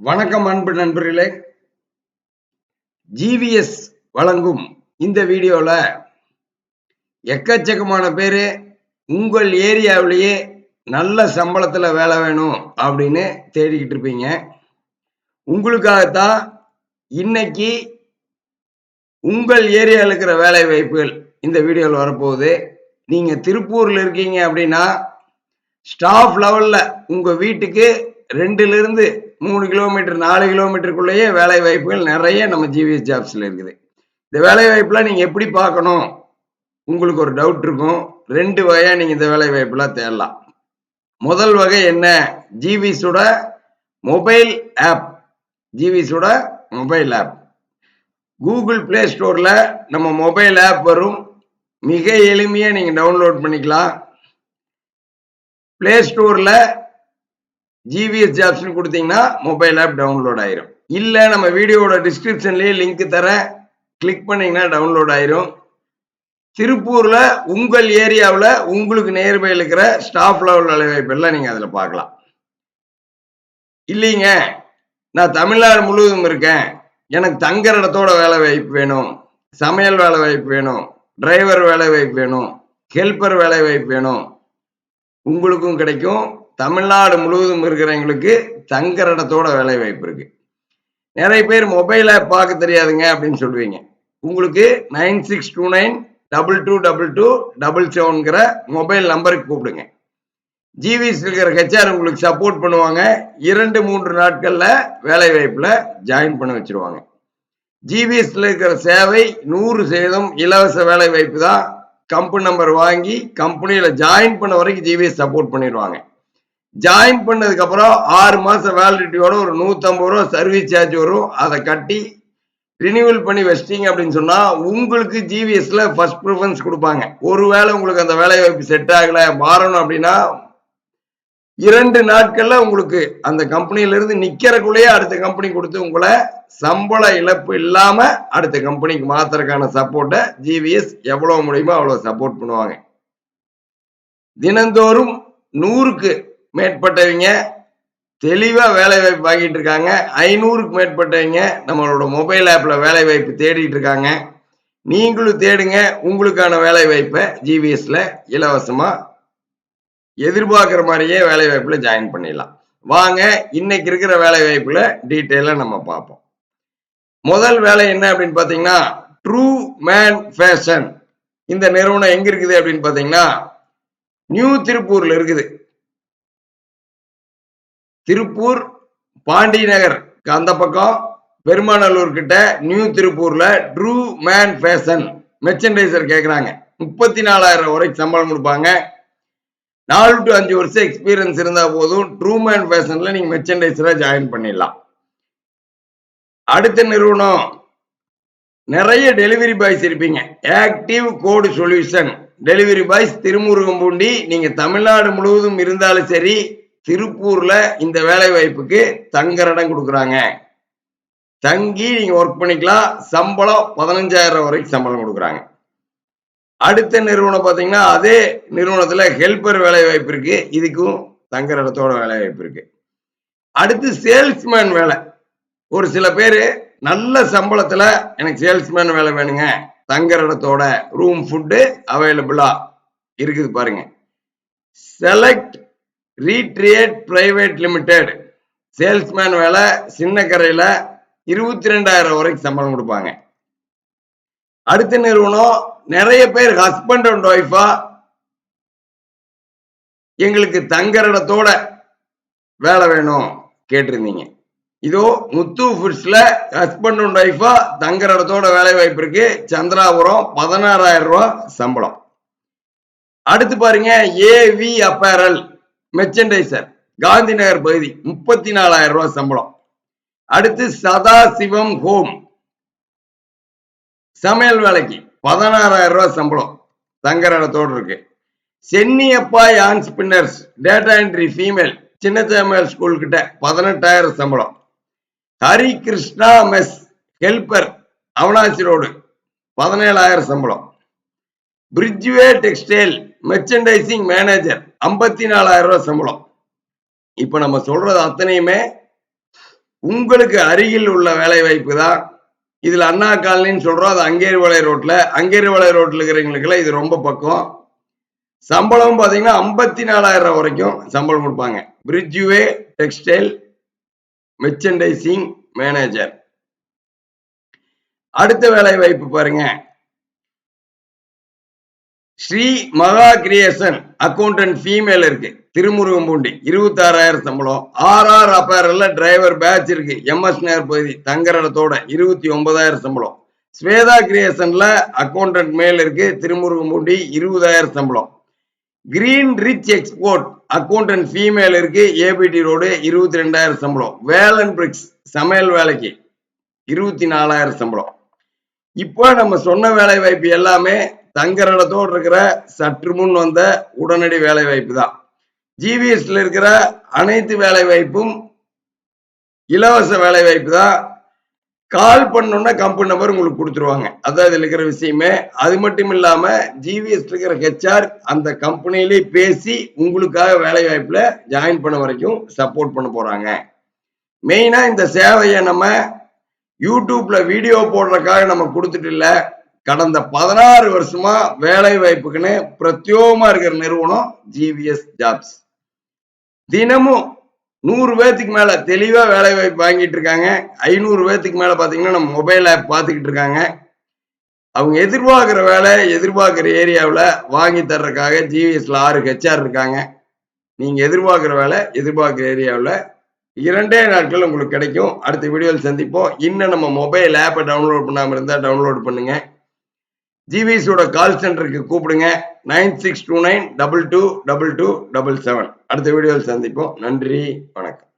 வணக்கம் அன்பு நண்பர்களே. ஜிவிஎஸ் வழங்கும் இந்த வீடியோல எக்கச்சக்கமான பேர் உங்கள் ஏரியாவிலேயே நல்ல சம்பளத்துல வேலை வேணும் அப்படின்னு தேடிக்கிட்டு இருப்பீங்க. உங்களுக்காகத்தான் இன்னைக்கு உங்கள் ஏரியாவில் இருக்கிற வேலை வாய்ப்புகள் இந்த வீடியோவில் வரப்போகுது. நீங்கள் திருப்பூரில் இருக்கீங்க அப்படின்னா ஸ்டாஃப் லெவலில் உங்கள் வீட்டுக்கு ரெண்டுலேருந்து மூணு கிலோமீட்டர் நாலு கிலோமீட்டருக்குள்ளேயே வேலை வாய்ப்புகள் நிறைய நம்ம ஜிவிஎஸ் ஜாப்ஸில் இருக்குது. இந்த வேலை வாய்ப்புலாம் நீங்கள் எப்படி பார்க்கணும்? உங்களுக்கு ஒரு டவுட் இருக்கும். ரெண்டு வகையாக நீங்கள் இந்த வேலை வாய்ப்புலாம் தேடலாம். முதல் வகை என்ன? ஜிவிஸோட மொபைல் ஆப் ஜிவிஸோட மொபைல் ஆப் கூகுள் பிளே ஸ்டோரில் நம்ம மொபைல் ஆப் வரும். மிக எளிமையாக நீங்கள் டவுன்லோட் பண்ணிக்கலாம். பிளே ஸ்டோரில் ஜிவிஎஸ் ஆப்ஷன் கொடுத்தீங்கன்னா மொபைல் ஆப் டவுன்லோட் ஆயிரும். இல்ல நம்ம வீடியோவோட டிஸ்கிரிப்ஷன்லயே லிங்க் தரேன். கிளிக் பண்ணீங்கன்னா டவுன்லோட் ஆயிரும். திருப்பூர்ல உங்கள் ஏரியாவில் உங்களுக்கு நேர்மையில் இருக்கிற ஸ்டாஃப் லெவல் வேலைவாய்ப்பு எல்லாம் நீங்க அதில் பார்க்கலாம். இல்லைங்க. நான் தமிழ்நாடு முழுவதும் இருக்கேன். எனக்கு தங்குற இடத்தோட வேலை வாய்ப்பு வேணும். சமையல் வேலை வாய்ப்பு வேணும். டிரைவர் வேலை வாய்ப்பு வேணும். ஹெல்ப்பர் வேலை வாய்ப்பு வேணும். உங்களுக்கும் கிடைக்கும். தமிழ்நாடு முழுவதும் இருக்கிறவங்களுக்கு தங்குற இடத்தோட வேலை வாய்ப்பு இருக்கு. நிறைய பேர் மொபைலை பார்க்க தெரியாதுங்க அப்படின்னு சொல்லுவீங்க. உங்களுக்கு nine six two nine double two double two double செவன்கிற mobile நம்பருக்கு கூப்பிடுங்க. ஜிவிஸ் இருக்கிற ஹெச்ஆர் உங்களுக்கு சப்போர்ட் பண்ணுவாங்க. இரண்டு மூன்று நாட்களில் வேலை வாய்ப்பில் ஜாயின் பண்ண வச்சிருவாங்க. ஜிவிஎஸ்ல இருக்கிற சேவை நூறு சதவீதம் இலவச வேலை வாய்ப்பு தான். கம்பெனி நம்பர் வாங்கி கம்பெனியில ஜாயின் பண்ண வரைக்கும் ஜிவிஎஸ் சப்போர்ட் பண்ணிடுவாங்க. ஜாயின் பண்ணதுக்கு அப்புறம் ஆறு மாசம் வேலிடிட்டியோட ஒரு நூத்தம்பது ரூபா சர்வீஸ் சார்ஜ் வரும். அதை கட்டி ரினியூவல் பண்ணி வச்சிட்டீங்க அப்படின்னு சொன்னா உங்களுக்கு ஜிவிஎஸ்ல ஃபர்ஸ்ட் ப்ரிஃபரன்ஸ் கொடுப்பாங்க. ஒருவேளை உங்களுக்கு அந்த வேலை வாய்ப்பு செட் ஆகல மாறணும் அப்படின்னா இரண்டு நாட்கள்ல உங்களுக்கு அந்த கம்பெனியிலிருந்து நிக்கிறக்குள்ளேயே அடுத்த கம்பெனி கொடுத்து உங்களை சம்பள இழப்பு இல்லாம அடுத்த கம்பெனிக்கு மாத்துறதுக்கான சப்போர்ட்டை ஜிவிஎஸ் எவ்வளவு முடியுமோ அவ்வளவு சப்போர்ட் பண்ணுவாங்க. தினந்தோறும் நூறுக்கு மேற்பட்டவங்க தெளிவா வேலை வாய்ப்பு வாங்கிட்டு இருக்காங்க. ஐநூறுக்கு மேற்பட்டவங்க நம்மளோட மொபைல் ஆப்ல வேலை வாய்ப்பு தேடிட்டு இருக்காங்க. நீங்களும் தேடுங்க. உங்களுக்கான வேலை வாய்ப்பை ஜிவிஎஸ்ல இலவசமா எதிர்பார்க்குற மாதிரியே வேலை வாய்ப்புல ஜாயின் பண்ணிடலாம். வாங்க இன்னைக்கு இருக்கிற வேலை வாய்ப்புல டீட்டெயிலாக நம்ம பார்ப்போம். முதல் வேலை என்ன அப்படின்னு பார்த்தீங்கன்னா ட்ரூ மேன் ஃபேஷன் இந்த நிறுவனம் எங்க இருக்குது அப்படின்னு பார்த்தீங்கன்னா நியூ திருப்பூர்ல இருக்குது. திருப்பூர் பாண்டி நகர். அந்த பக்கம் பெருமாநல்லூர் கிட்ட நியூ திருப்பூர்ல ட்ரூ மேன் ஃபேஷன் மெர்ச்சன்டைசர் கேட்குறாங்க முப்பத்தி நாலாயிரம் வரைக்கும் சம்பளம் கொடுப்பாங்க. நாலு டு அஞ்சு வருஷம் எக்ஸ்பீரியன்ஸ் இருந்தா போதும் ட்ரூ மேன் ஃபேஷன்ல நீங்க மெர்ச்சன்டைசரா ஜாயின் பண்ணிடலாம். அடுத்த நிறுவனம் நிறைய டெலிவரி பாய்ஸ் இருப்பீங்க. Active code solution delivery boys Thirumurugampoondi நீங்க தமிழ்நாடு முழுவதும் இருந்தாலும் சரி திருப்பூர்ல இந்த வேலை வாய்ப்புக்கு தங்குற இடம் கொடுக்குறாங்க. தங்கி நீங்க ஒர்க் பண்ணிக்கலாம். சம்பளம் பதினஞ்சாயிரம் வரைக்கும் சம்பளம் கொடுக்குறாங்க. அடுத்த நிறுவனம் பார்த்தீங்கன்னா அதே நிறுவனத்துல ஹெல்ப்பர் வேலை வாய்ப்பு இருக்கு. இதுக்கும் தங்குற இடத்தோட வேலை வாய்ப்பு இருக்கு. அடுத்து சேல்ஸ்மேன் வேலை. ஒரு சில பேர் நல்ல சம்பளத்துல எனக்கு சேல்ஸ்மேன் வேலை வேணுங்க. தங்குற இடத்தோட ரூம் ஃபுட்டு அவைலபிளா இருக்குது பாருங்க. செலக்ட் ரீட்ரியேட் பிரைவேட் லிமிடெட் சேல்ஸ்மேன் வேலை சின்ன கரையில இருபத்தி ரெண்டாயிரம் வரைக்கும் சம்பளம் கொடுப்பாங்க. அடுத்த நிறுவனம் நிறைய பேர் ஹஸ்பண்ட் அண்ட் ஒய்ஃபா எங்களுக்கு தங்குற இடத்தோட வேலை வேணும் கேட்டிருந்தீங்க. இதோ முத்து ஃபுட்ஸ்ல ஹஸ்பண்ட் அண்ட் ஒய்ஃபா தங்குற இடத்தோட வேலை வாய்ப்பு இருக்கு. சந்திராபுரம் பதினாறாயிரம் ரூபாய் சம்பளம். அடுத்து பாருங்க AV apparel merchandiser Gandhi Nagar பகுதி முப்பத்தி நாலாயிரம் ரூபாய் சம்பளம். அடுத்து சதாசிவம் ஹோம். சமையல் வேலைக்கு பதினாறாயிரம் ரூபாய் சம்பளம். தங்குற இடத்தோடு இருக்கு. Chenniappa yarn spinners data entry female சின்ன ஸ்கூல் கிட்ட பதினெட்டாயிரம் சம்பளம். Hari Krishna mess helper Avinashi road பதினேழாயிரம் சம்பளம். பிரிட்ஜ்வே டெக்ஸ்டைல் மெர்ச்சன்டைசிங் மேனேஜர் ஐம்பத்தி நாலாயிரம் ரூபாய் சம்பளம். இப்போ நம்ம சொல்றது அத்தனையுமே உங்களுக்கு அருகில் உள்ள வேலை வாய்ப்பு தான் இதுல அண்ணா காலனின்னு சொல்றோம் அது அங்கேரிவாளை ரோட்ல. அங்கேரிவளை ரோட்ல இருக்கிறவங்களுக்குலாம் இது ரொம்ப பக்கம். சம்பளம் பார்த்தீங்கன்னா ஐம்பத்தி நாலாயிரம் ரூபாய் வரைக்கும் சம்பளம் கொடுப்பாங்க. பிரிட்ஜுவே டெக்ஸ்டைல் மெர்ச்சன்டைசிங் மேனேஜர் அடுத்த வேலை வாய்ப்பு பாருங்க. ஸ்ரீ மகா கிரியேஷன் அக்கௌண்டன்ட் ஃபீமேல் இருக்கு. திருமுருகம்பூண்டி இருபத்தாறாயிரம் சம்பளம். ஆர்ஆர் அப்பேரல்ல டிரைவர் பேட்ச் இருக்கு. எம்எஸ் நேர் பகுதி தங்கரடத்தோட இருபத்தி ஒன்பதாயிரம் சம்பளம். ஸ்வேதா கிரியேஷன்ல அக்கௌண்டன்ட் மேல் இருக்கு. திருமுருகம்பூண்டி இருபதாயிரம் சம்பளம். Green rich export accountant female இருக்கு. ஏபிடி ரோடு இருபத்தி ரெண்டாயிரம் சம்பளம். வேலன் பிரிக்ஸ் சமையல் வேலைக்கு இருபத்தி நாலாயிரம் சம்பளம். இப்போ நம்ம சொன்ன வேலை வாய்ப்பு எல்லாமே தங்கரடத்தோடு இருக்கிற சற்று முன் வந்த உடனடி வேலை வாய்ப்பு தான் ஜிவிஎஸ்ல இருக்கிற அனைத்து வேலை வாய்ப்பும் இலவச வேலை வாய்ப்பு தான் கால் பண்ணோன்னா கம்பெனி நம்பர் உங்களுக்கு கொடுத்துருவாங்க. அதான் இதில் இருக்கிற விஷயமே. அது மட்டும் இல்லாம ஜிவிஎஸ் இருக்கிற ஹெச்ஆர் அந்த கம்பெனிலே பேசி உங்களுக்காக வேலை வாய்ப்புல ஜாயின் பண்ண வரைக்கும் சப்போர்ட் பண்ண போறாங்க. மெயினா இந்த சேவையை நம்ம யூடியூப்ல வீடியோ போடுறதுக்காக நம்ம கொடுத்துட்டு இல்லை. கடந்த பதினாறு வருஷமா வேலை வாய்ப்புக்குன்னு பிரத்யோகமா இருக்கிற நிறுவனம் ஜிவிஎஸ் ஜாப்ஸ் தினமும் நூறு பேர்த்துக்கு மேல தெளிவா வேலை வாய்ப்பு வாங்கிட்டு இருக்காங்க. ஐநூறு பேர்த்துக்கு மேல பாத்தீங்கன்னா நம்ம மொபைல் ஆப் பார்த்துக்கிட்டு இருக்காங்க. அவங்க எதிர்பார்க்குற வேலை எதிர்பார்க்குற ஏரியாவில் வாங்கி தர்றதுக்காக ஜிவிஎஸ்ல ஆறு ஹெச்ஆர் இருக்காங்க. நீங்க எதிர்பார்க்குற வேலை எதிர்பார்க்குற ஏரியாவில் இரண்டே நாட்கள் உங்களுக்கு கிடைக்கும். அடுத்த வீடியோவில் சந்திப்போம். இன்னும் நம்ம மொபைல் ஆப்பை டவுன்லோட் பண்ணாமல் இருந்தால் டவுன்லோட் பண்ணுங்கள் ஜிவிஎஸோட கால் சென்டருக்கு கூப்பிடுங்க. Nine six two nine double two double two double seven அடுத்த வீடியோவில் சந்திப்போம். நன்றி. வணக்கம்.